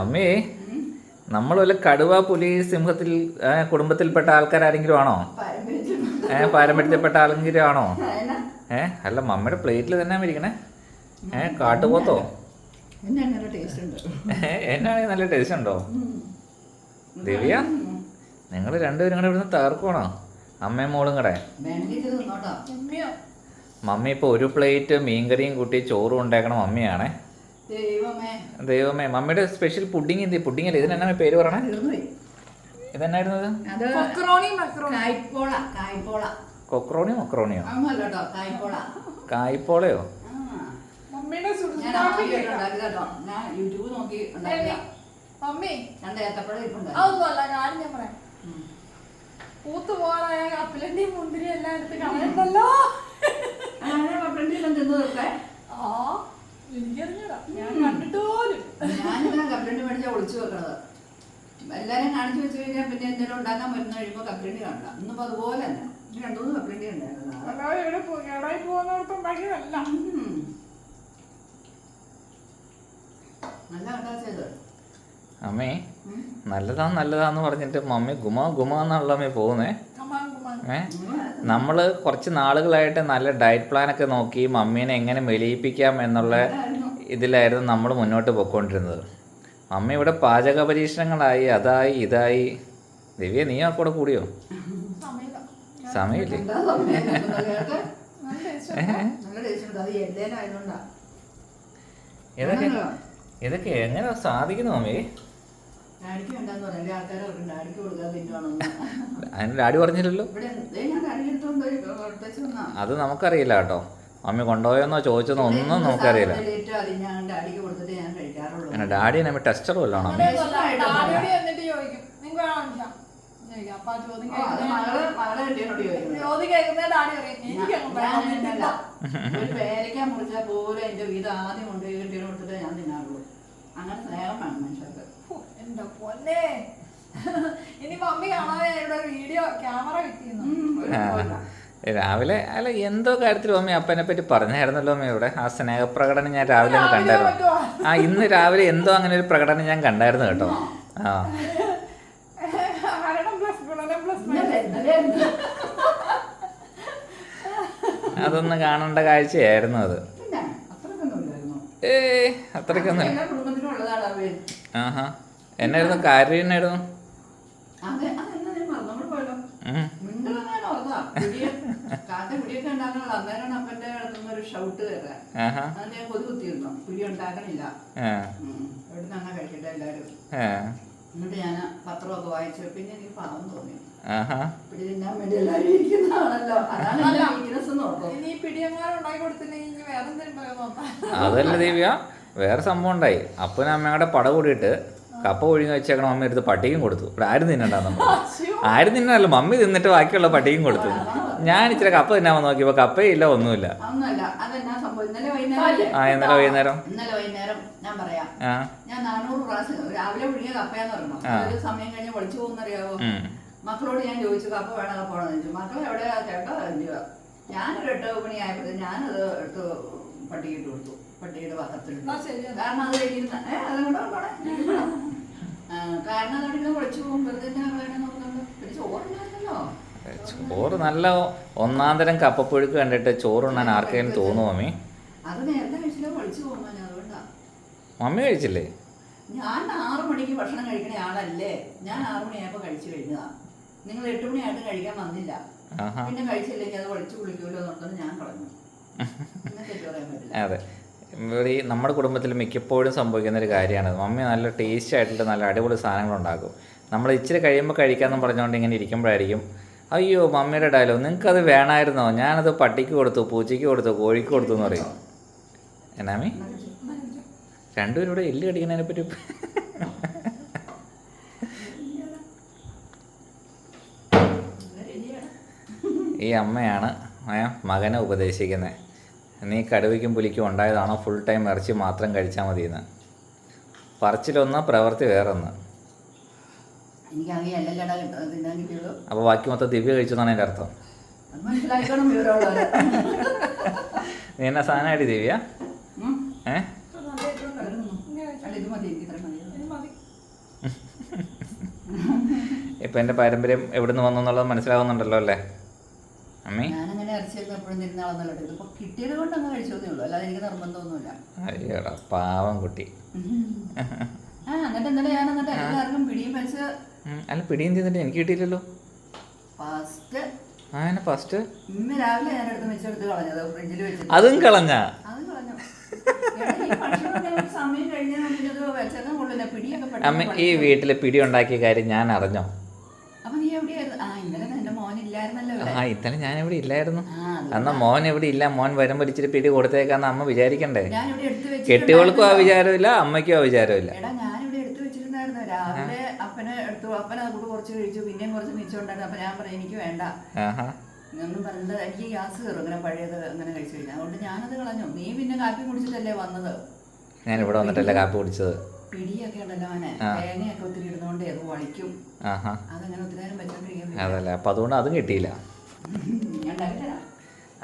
അമ്മേ നമ്മൾ വല്ല കടുവ പുലി സിംഹത്തിൽ കുടുംബത്തിൽപ്പെട്ട ആൾക്കാരാരെങ്കിലും ആണോ? ഏ പാരമ്പര്യത്തിൽപ്പെട്ട ആളെങ്കിലും ആണോ? ഏ അല്ല മമ്മിയുടെ പ്ലേറ്റിൽ തന്നെ ഇരിക്കണേ. ഏ കാട്ടുപോത്തോ? എന്നാണെങ്കിൽ നല്ല ടേസ്റ്റ് ഉണ്ടോ? ദിവ്യ നിങ്ങൾ രണ്ടുപേരും കൂടെ ഇവിടുന്ന് തകർക്കുവാണോ? അമ്മയും മോളും കൂടെ? മമ്മി ഇപ്പോൾ ഒരു പ്ലേറ്റ് മീൻകറിയും കൂട്ടി ചോറും ഉണ്ടാക്കണ മമ്മിയാണേ. ദൈവമേ. ദൈവമേ മമ്മിയുടെ സ്പെഷ്യൽ പുഡിങ് എന്ത്? പുഡിങ് അല്ലേ? ഇതിനെന്നാ പേര് പറയണേ? ഇതെന്നായിരുന്നത് കൊക്രോണി മക്രോണിയോ കായ്പോളയോ. പൂത്ത് പോകാനായ കപ്പലണ്ടിയും മുന്തിരി എല്ലാം എടുത്ത് കളയണ്ടല്ലോ. അങ്ങനെ പപ്പരണ്ടിയിലും തിന്നു തീർത്തേ എനിക്കറിഞ്ഞൂടാ. ഞാൻ കണ്ടിട്ട് പോലും. ഞാനിതാ കപ്പലണ്ടി മേടിച്ചാൽ ഒളിച്ചു വെക്കണത്. എല്ലാരും കാണിച്ചു വെച്ച് കഴിഞ്ഞാൽ പിന്നെ എന്തെങ്കിലും ഉണ്ടാക്കാൻ പറ്റുന്ന കഴിയുമ്പോൾ കപ്ലണ്ടി കാണണ്ട ഇന്നിപ്പൊ അതുപോലെ തന്നെ. രണ്ടുമൂന്ന് രണ്ടു മൂന്ന് കപ്പലണ്ടി ഉണ്ടായിരുന്നു. അമ്മേ നല്ലതാ നല്ലതാന്ന് പറഞ്ഞിട്ട് മമ്മി ഗുമാ ഗുമ അമ്മ അമ്മേ പോകുന്നേ. നമ്മൾ കുറച്ച് നാളുകളായിട്ട് നല്ല ഡയറ്റ് പ്ലാനൊക്കെ നോക്കി മമ്മീനെ എങ്ങനെ മെലിയിപ്പിക്കാം എന്നുള്ള ഇതിലായിരുന്നു നമ്മൾ മുന്നോട്ട് പോയിക്കൊണ്ടിരുന്നത് മമ്മി ഇവിടെ പാചക പരീക്ഷണങ്ങളായി അതായി ഇതായി. ദിവ്യ നീ ആ കൂടെ കൂടിയോ? സമയമില്ല. ഇതൊക്കെ ഇതൊക്കെ എങ്ങനെ സാധിക്കുന്നു മമ്മി? ഡാഡിക്ക് വേണ്ടെന്ന് പറയാം. ഡാഡിക്ക് കൊടുക്കാൻ തിന്നുവാണെന്ന് അതിന് ഡാഡി പറഞ്ഞില്ലല്ലോ. അത് നമുക്കറിയില്ല കേട്ടോ. മമ്മി കൊണ്ടുപോയെന്നോ ചോദിച്ചെന്നോ ഒന്നും നമുക്കറിയില്ല. അങ്ങനെ ഡാഡി നമ്മ ടെസ്റ്റർ വേണോ വേണം. ഒരു പേരയ്ക്ക മുറിച്ചാൽ പോലും എന്റെ വീട് ആദ്യം കൊണ്ടുപോയി കെട്ടിയോട് കൊടുത്തിട്ട് ഞാൻ തിന്നാറുള്ളൂ. അങ്ങനെ സ്നേഹം വേണം മനുഷ്യർക്ക്. എന്റെ പൊന്നെ. ഇനി മമ്മി കാണാതെ ഇവിടെ വീഡിയോ ക്യാമറ കിട്ടിയിരുന്നു. രാവിലെ അല്ല എന്തോ കാര്യത്തിൽ മമ്മി അപ്പനെ പറ്റി പറഞ്ഞായിരുന്നല്ലോ മമ്മി ഇവിടെ. ആ സ്നേഹപ്രകടനം ഞാൻ രാവിലെ ഒന്ന് കണ്ടായിരുന്നു. ആ ഇന്ന് രാവിലെ എന്തോ അങ്ങനെ ഒരു പ്രകടനം ഞാൻ കണ്ടായിരുന്നു കേട്ടോ. ആ? അതൊന്ന് കാണേണ്ട കാഴ്ചയായിരുന്നു അത്. ഏ അത്രയ്ക്കൊന്നും അവൻ ആഹാ. എന്നായിരുന്നു? കാര്യം എന്നായിരുന്നു? ഞാൻ എന്നിട്ട് പത്രമൊക്കെ വായിച്ചു. പിന്നെ എനിക്ക് പാവം തോന്നി. ആഹാ. പിടി തിന്നാൻ വേണ്ടി എല്ലാവരും ഇരിക്കുന്നതാണല്ലോ. അതാണ് വീക്ക്നെസ് അതല്ല ദിവ്യ വേറെ സംഭവം ഉണ്ടായി. അപ്പനും അമ്മയുടെ പട കൂടിയിട്ട് കപ്പ ഒഴിഞ്ഞ് വെച്ചേക്കണം മമ്മി എടുത്ത് പട്ടിക്കും കൊടുത്തു. ഇവിടെ ആരും നമ്മൾ ആരും തിന്നല്ല മമ്മി തിന്നിട്ട് ബാക്കിയുള്ള പട്ടിക്കും കൊടുത്തു. ഞാൻ ഇച്ചിരി കപ്പ തിന്നാമെന്ന് നോക്കിയപ്പോ കപ്പയില്ല ഒന്നുമില്ല. ആ ഇന്നലെ വൈകുന്നേരം? ഞാൻ പറയാം. ആ. ഞാൻ നാനൂറ് പ്രാവശ്യം രാവിലെ പുഴുങ്ങിയ കപ്പയാന്ന് പറയണം ആ. ഒരു സമയം കഴിഞ്ഞ് പൊളിച്ചു പോകുന്നറിയാവോ? മക്കളോട് ഞാൻ ചോദിച്ചു കപ്പ വേണം കപ്പ വേണോ? ചോദിച്ചു. മക്കൾ എവിടെയാ? ചേട്ടാ ഞാനൊരു എട്ട് മണി ആയപ്പോഴത്തേക്ക് ഞാനത് എടുത്ത് പട്ടിക്കിട്ട് കൊടുത്തു. പട്ടിയുടെ പാത്രത്തിൽ കാരണം അത് കഴിഞ്ഞിരുന്ന അതുകൊണ്ട് കൊണ്ടോടെ കാരണം അതോടെ പൊളിച്ചു പോകും. വെറുതെ ഞാൻ വേണം നോക്കുന്നുണ്ട്. പിന്നെ ചോറുണ്ടായിരുന്നല്ലോ ചോറ് നല്ല ഒന്നാം തരം കപ്പപ്പുഴുക്ക് കണ്ടിട്ട് ചോറുണ്ണാൻ ആർക്കെങ്കിലും തോന്നുമോ മമ്മി? അത് നേരത്തെ കഴിച്ചില്ല. പൊളിച്ചു ഞാൻ അതുകൊണ്ടാ. മമ്മി കഴിച്ചില്ലേ? ഞാൻ ആറു മണിക്ക് ഭക്ഷണം കഴിക്കണ ആളല്ലേ. ഞാൻ ആറു മണിയായപ്പോ കഴിച്ചു കഴിഞ്ഞതാ. നിങ്ങൾ എട്ട് മണിയായിട്ട് കഴിക്കാൻ വന്നില്ല. പിന്നെ കഴിച്ചില്ലെങ്കിൽ അത് ഒളിച്ചു കുളിക്കൂലോ എന്നുള്ളത് ഞാൻ കളഞ്ഞു അതെ. ഇവിടെ ഈ നമ്മുടെ കുടുംബത്തിൽ മിക്കപ്പോഴും സംഭവിക്കുന്ന ഒരു കാര്യമാണ്. മമ്മി നല്ല ടേസ്റ്റ് ആയിട്ടുള്ള നല്ല അടിപൊളി സാധനങ്ങൾ ഉണ്ടാക്കും നമ്മൾ ഇച്ചിരി കഴിയുമ്പോൾ കഴിക്കാമെന്ന് പറഞ്ഞുകൊണ്ട് ഇങ്ങനെ ഇരിക്കുമ്പോഴായിരിക്കും അയ്യോ മമ്മിയുടെ ഡയലോഗ് നിങ്ങൾക്ക് നിങ്ങൾക്കത് വേണമായിരുന്നോ ഞാനത് പട്ടിക്ക് കൊടുത്തു പൂച്ചയ്ക്ക് കൊടുത്തു കോഴിക്ക് കൊടുത്തു എന്ന് പറയും. എന്നാമി രണ്ടുപേരും ഇവിടെ എല്ല് കടിക്കുന്നതിനെ പറ്റി. ഈ അമ്മയാണ് മകനെ ഉപദേശിക്കുന്നത് നീ കടുവയ്ക്കും പുലിക്കും ഉണ്ടായതാണോ ഫുൾ ടൈം ഇറച്ചി മാത്രം കഴിച്ചാൽ മതിയെന്ന്? പറച്ചിലൊന്ന് പ്രവൃത്തി വേറൊന്ന്. അപ്പോൾ ബാക്കി മൊത്തം ദിവ്യ കഴിച്ചു എന്നാണ് എന്റെ അർത്ഥം നീ എന്നാ സാധനമായിട്ട് ദിവ്യ. ഏ? ഇപ്പം എന്റെ പാരമ്പര്യം എവിടുന്ന് വന്നു എന്നുള്ളത് മനസ്സിലാവുന്നുണ്ടല്ലോ അല്ലേ? അമ്മി? ഞാനങ്ങനെ ഇറച്ചിയൊക്കെ എപ്പോഴും തിരുന്നാളെന്നല്ല ഇപ്പൊ കിട്ടിയത് കൊണ്ട് അങ്ങ് കഴിച്ചതേ ഉള്ളൂ. അല്ലാതെ എനിക്ക് നിർബന്ധമൊന്നുമില്ല. അയ്യോടാ പാവം കുട്ടി. ആ എന്നിട്ട് ഇന്നലെ ഞാൻ എന്നിട്ട് എല്ലാവർക്കും പിടിയും വെച്ച് അല്ല പിടിയും ചെയ്തിട്ട് എനിക്ക് കിട്ടിയില്ലല്ലോ. ഫസ്റ്റ്? എന്നെ ഫസ്റ്റ്? ഇന്ന് രാവിലെ ഞാൻ എടുത്ത് വെച്ചെടുത്ത് കളഞ്ഞത് ഫ്രിഡ്ജിൽ വെച്ചിട്ട്. അതും കളഞ്ഞ? അത് കളഞ്ഞു. സമയം കഴിഞ്ഞാൽ പിടിയൊക്കെ അമ്മ ഈ വീട്ടിലെ വീട്ടിൽ പിടി ഉണ്ടാക്കിയ കാര്യം ഞാൻ അറിഞ്ഞോ അപ്പൊ നീ എവിടെയായിരുന്നു ആ ഇന്നലെ എന്റെ മോൻ ഇല്ലായിരുന്നല്ലോ ഇവിടെ ആ ഇത്തരം ഞാൻ ഇവിടെ ഇല്ലായിരുന്നു. അന്ന് മോൻ ഇവിടെ ഇല്ല. മോൻ വരുമ്പോൾ ഇച്ചിരി പിടി കൊടുത്തേക്കാന്ന് അമ്മ വിചാരിക്കണ്ടേ. കെട്ടികൾക്കും ആ. വിചാരമില്ല അമ്മയ്ക്കും ആ വിചാരമില്ല. രാവിലെ അപ്പനെ എടുത്തു. അപ്പനെ കൂടെ കുറച്ച് കഴിച്ചു. പിന്നെയും കുറച്ച് മിച്ചമുണ്ടായിരുന്നു അപ്പൊ ഞാൻ പറഞ്ഞു എനിക്ക് വേണ്ട. എന്നൊന്നും പറഞ്ഞത് എനിക്ക് ഗ്യാസ് കയറും. അങ്ങനെ പഴയത് അങ്ങനെ കഴിച്ചു കഴിഞ്ഞാൽ. അതുകൊണ്ട് ഞാനത് കളഞ്ഞു. നീ പിന്നെ കാപ്പി കുടിച്ചിട്ടല്ലേ വന്നത്? ഞാൻ ഇവിടെ വന്നിട്ടല്ലേ കാപ്പി കുടിച്ചത്. പിടിയൊക്കെ ഉണ്ടല്ലോ അവനെ. തേങ്ങയൊക്കെ ഒത്തിരി ഇടുന്നോണ്ട് അത് വളിക്കും. അതങ്ങനെ ഒത്തിരി നേരം വെച്ചോണ്ടിരിക്കാൻ. അതല്ലേ. അപ്പൊ അതുകൊണ്ട് അതും കിട്ടിയില്ല.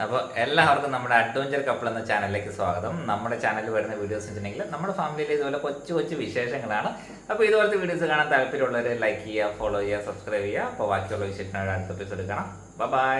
അപ്പൊ അപ്പോൾ എല്ലാവർക്കും നമ്മുടെ അഡ്വഞ്ചർ കപ്പിൾ എന്ന ചാനലിലേക്ക് സ്വാഗതം. നമ്മുടെ ചാനലിൽ വരുന്ന വീഡിയോസ് വെച്ചിട്ടുണ്ടെങ്കിൽ നമ്മുടെ ഫാമിലിയിൽ ഇതുപോലെ കൊച്ചു കൊച്ചു വിശേഷങ്ങളാണ്. അപ്പോൾ ഇതുപോലത്തെ വീഡിയോസ് കാണാൻ താല്പര്യമുള്ളവർ ലൈക്ക് ചെയ്യുക ഫോളോ ചെയ്യുക സബ്സ്ക്രൈബ് ചെയ്യുക. അപ്പോൾ ബാക്കിയുള്ള വിശേഷങ്ങളുടെ അടുത്ത എപ്പിസോഡ് കാണാം. ബൈ